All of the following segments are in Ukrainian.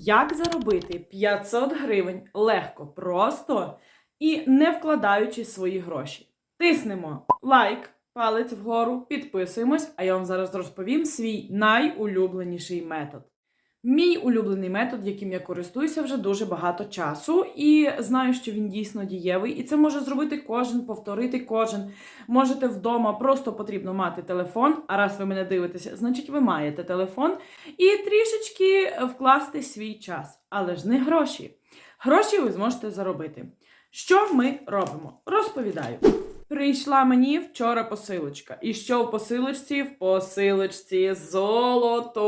Як заробити 500 гривень легко, просто і не вкладаючи свої гроші? Тиснемо лайк, палець вгору, підписуємось, а я вам зараз розповім свій найулюбленіший метод. Мій улюблений метод, яким я користуюся вже дуже багато часу, і знаю, що він дійсно дієвий, і це може зробити кожен, повторити кожен. Можете вдома, просто потрібно мати телефон. А раз ви мене дивитеся, значить ви маєте телефон, і трішечки вкласти свій час, але ж не гроші. Гроші ви зможете заробити. Що ми робимо? Розповідаю. Прийшла мені вчора посилочка. І що в посилочці? В посилочці золото.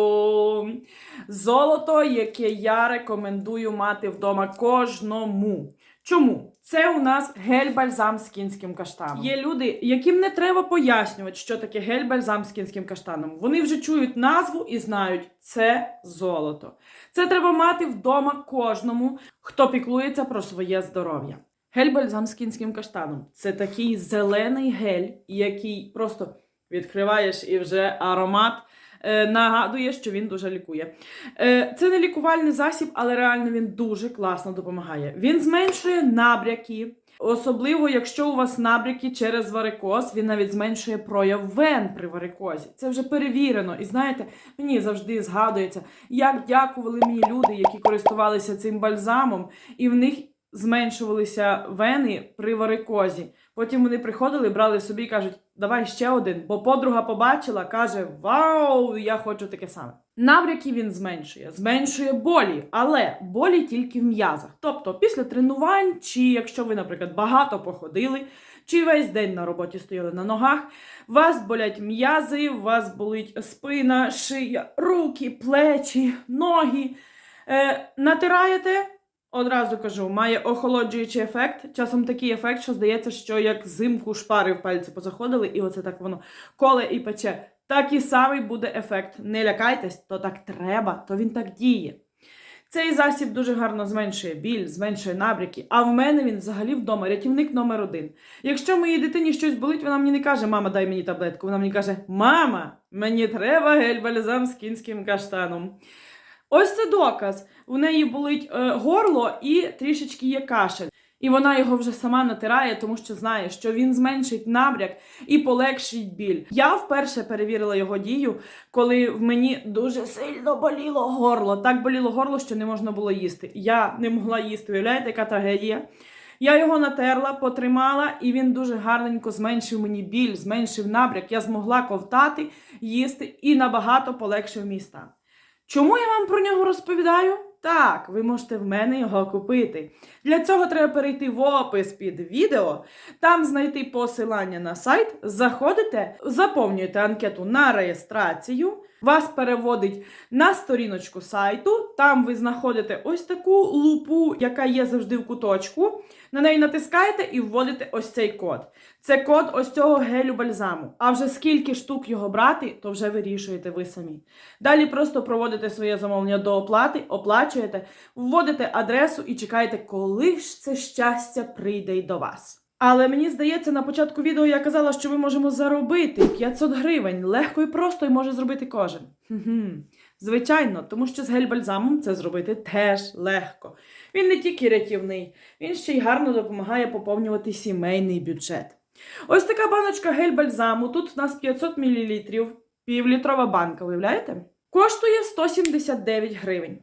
Золото, яке я рекомендую мати вдома кожному. Чому? Це у нас гель-бальзам з кінським каштаном. Є люди, яким не треба пояснювати, що таке гель-бальзам з кінським каштаном. Вони вже чують назву і знають, це золото. Це треба мати вдома кожному, хто піклується про своє здоров'я. Гель-бальзам з кінським каштаном це такий зелений гель, який просто відкриваєш і вже аромат е, нагадує, що він дуже лікує. Е, це не лікувальний засіб, але реально він дуже класно допомагає. Він зменшує набряки. Особливо, якщо у вас набряки через варикоз, він навіть зменшує прояв вен при варикозі. Це вже перевірено. І знаєте, мені завжди згадується, як дякували мені люди, які користувалися цим бальзамом, і в них зменшувалися вени при варикозі. Потім вони приходили, брали собі і кажуть, давай ще один, бо подруга побачила, каже: Вау, я хочу таке саме. Набряки він зменшує, зменшує болі, але болі тільки в м'язах. Тобто після тренувань, чи якщо ви, наприклад, багато походили, чи весь день на роботі стояли на ногах, вас болять м'язи, у вас болить спина, шия, руки, плечі, ноги. Е, натираєте. Одразу кажу, має охолоджуючий ефект. Часом такий ефект, що здається, що як зимку шпари в пальці позаходили, і оце так воно коле і пече. Такий самий буде ефект. Не лякайтесь, то так треба, то він так діє. Цей засіб дуже гарно зменшує біль, зменшує набряки, а в мене він взагалі вдома рятівник номер один. Якщо моїй дитині щось болить, вона мені не каже, мама, дай мені таблетку. Вона мені каже, мама, мені треба гель-бальзам з кінським каштаном. Ось це доказ. У неї болить е, горло і трішечки є кашель. І вона його вже сама натирає, тому що знає, що він зменшить набряк і полегшить біль. Я вперше перевірила його дію, коли в мені дуже сильно боліло горло. Так боліло горло, що не можна було їсти. Я не могла їсти. Уявляєте, яка трагедія? Я його натерла, потримала, і він дуже гарненько зменшив мені біль, зменшив набряк. Я змогла ковтати, їсти і набагато полегшив мій стан. Чому я вам про нього розповідаю? Так, ви можете в мене його купити. Для цього треба перейти в опис під відео, там знайти посилання на сайт, заходите, заповнюєте анкету на реєстрацію, вас переводить на сторіночку сайту, там ви знаходите ось таку лупу, яка є завжди в куточку. На неї натискаєте і вводите ось цей код. Це код ось цього гелю бальзаму. А вже скільки штук його брати, то вже вирішуєте ви самі. Далі просто проводите своє замовлення до оплати, оплачуєте, вводите адресу і чекаєте, коли ж це щастя прийде й до вас. Але мені здається, на початку відео я казала, що ми можемо заробити 500 гривень легко і просто і може зробити кожен. Звичайно, тому що з гель-бальзамом це зробити теж легко. Він не тільки рятівний, він ще й гарно допомагає поповнювати сімейний бюджет. Ось така баночка гель-бальзаму. Тут у нас 500 мл, півлітрова банка, уявляєте? Коштує 179 гривень.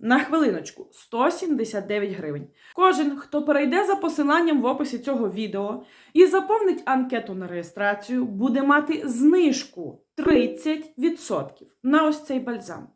На хвилиночку 179 гривень. Кожен, хто перейде за посиланням в описі цього відео і заповнить анкету на реєстрацію, буде мати знижку 30% на ось цей бальзам.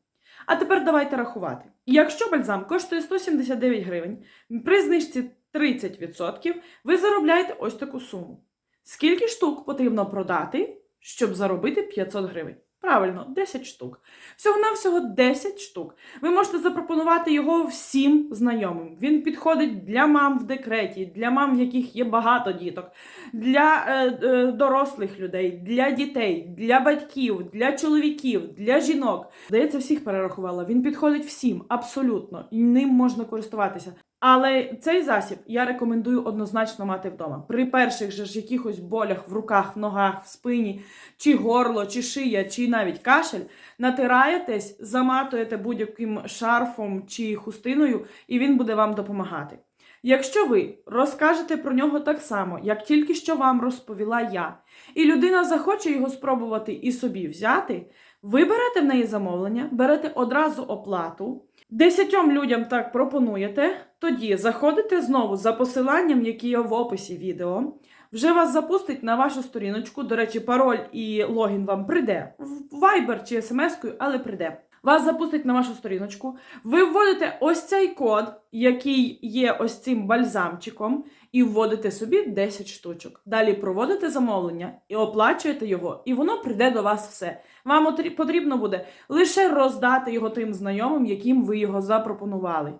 А тепер давайте рахувати. Якщо бальзам коштує 179 гривень, при знижці 30% ви заробляєте ось таку суму. Скільки штук потрібно продати, щоб заробити 500 гривень? Правильно, 10 штук. Всього-навсього 10 штук. Ви можете запропонувати його всім знайомим. Він підходить для мам в декреті, для мам, в яких є багато діток, для е, е, дорослих людей, для дітей, для батьків, для чоловіків, для жінок. Здається, всіх перерахувала. Він підходить всім, абсолютно, і ним можна користуватися. Але цей засіб я рекомендую однозначно мати вдома. При перших же ж якихось болях в руках, в ногах, в спині, чи горло, чи шия, чи навіть кашель, натираєтесь, заматуєте будь-яким шарфом чи хустиною, і він буде вам допомагати. Якщо ви розкажете про нього так само, як тільки що вам розповіла я, і людина захоче його спробувати і собі взяти, ви берете в неї замовлення, берете одразу оплату, десятьом людям так пропонуєте, тоді заходите знову за посиланням, яке є в описі відео. Вже вас запустить на вашу сторіночку. До речі, пароль і логін вам прийде в Viber чи смс-кою, але прийде. Вас запустить на вашу сторіночку. Ви вводите ось цей код, який є ось цим бальзамчиком, і вводите собі 10 штучок. Далі проводите замовлення і оплачуєте його, і воно прийде до вас все. Вам потрібно буде лише роздати його тим знайомим, яким ви його запропонували.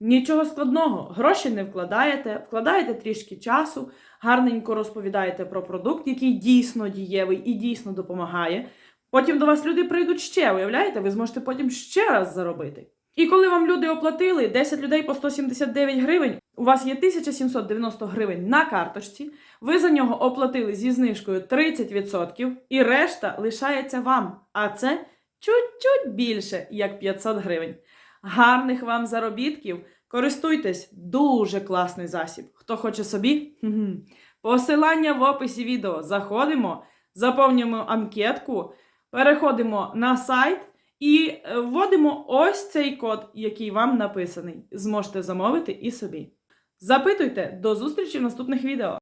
Нічого складного, гроші не вкладаєте, вкладаєте трішки часу, гарненько розповідаєте про продукт, який дійсно дієвий і дійсно допомагає. Потім до вас люди прийдуть ще, уявляєте, ви зможете потім ще раз заробити. І коли вам люди оплатили 10 людей по 179 гривень, у вас є 1790 гривень на карточці, ви за нього оплатили зі знижкою 30%, і решта лишається вам. А це чуть-чуть більше, як 500 гривень. Гарних вам заробітків! Користуйтесь, дуже класний засіб. Хто хоче собі? Посилання в описі відео. Заходимо, заповнюємо анкетку, переходимо на сайт і е, вводимо ось цей код, який вам написаний. Зможете замовити і собі. Запитуйте, до зустрічі в наступних відео.